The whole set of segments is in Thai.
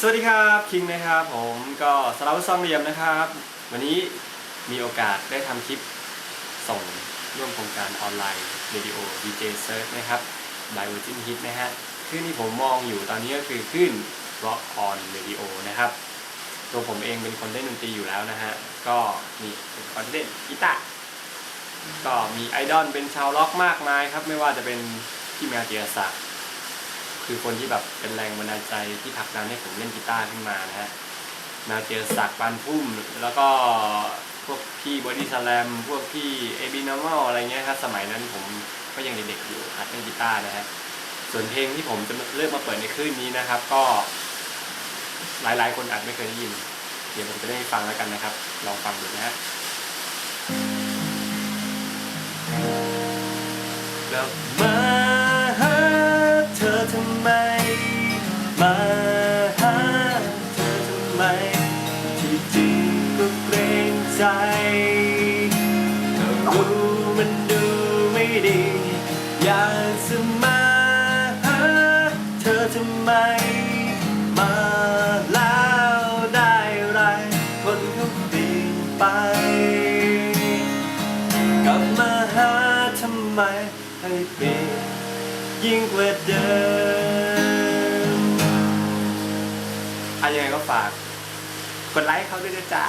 สวัสดีครับคิงนะครับ ผมก็สลาวซองเหลี่ยมนะครับ วันนี้มีโอกาสได้ทำคลิปส่งร่วมโครงการออนไลน์เรดิโอ DJ Search นะครับ by Virgin Hit นะฮะคลื่นที่ผมมองอยู่ตอนนี้ก็คือคลื่น Rock on Radio นะครับ ตัวผมเองเป็นคนเล่นดนตรีอยู่แล้วนะฮะ ก็มีเป็นคนเล่นกีตาร์ก็มีไอดอลเป็นชาวล็อกมากมายครับ ไม่ว่าจะเป็นพี่แมวเจียศักดิ์ คือคนที่แบบเป็นแรงบันดาลใจที่ผลักดันให้ผมเล่นกีตาร์ขึ้นมานะฮะนาเจอศักดิ์ปานพุ่ม แล้วก็พวกพี่บอดี้สแลมพวกพี่เอบีนอมอลอะไรเงี้ยครับสมัยนั้นผมก็ยังเด็กๆอยู่หัดเล่นกีตาร์นะฮะส่วนเพลงที่ผมจะเลือกมาเปิดในคลื่นนี้นะครับ ก็ หลายๆ คนอาจไม่เคยได้ยิน เดี๋ยวผมจะได้ฟังแล้วกันนะครับ ลองฟังดูนะฮะกลับมา ก็เกรงใจก็รู้มันดูไม่ดี อยากจะมาหาเธอทำไม มาแล้วได้ไร คนเขาเปลี่ยนไป กลับมาหาทำไมให้เปลี่ยนยิ่งกว่าเดิมอะยังไงก็ฝากกดไลค์เขาด้วยนะจ๊ะ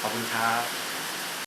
ขอบคุณครับ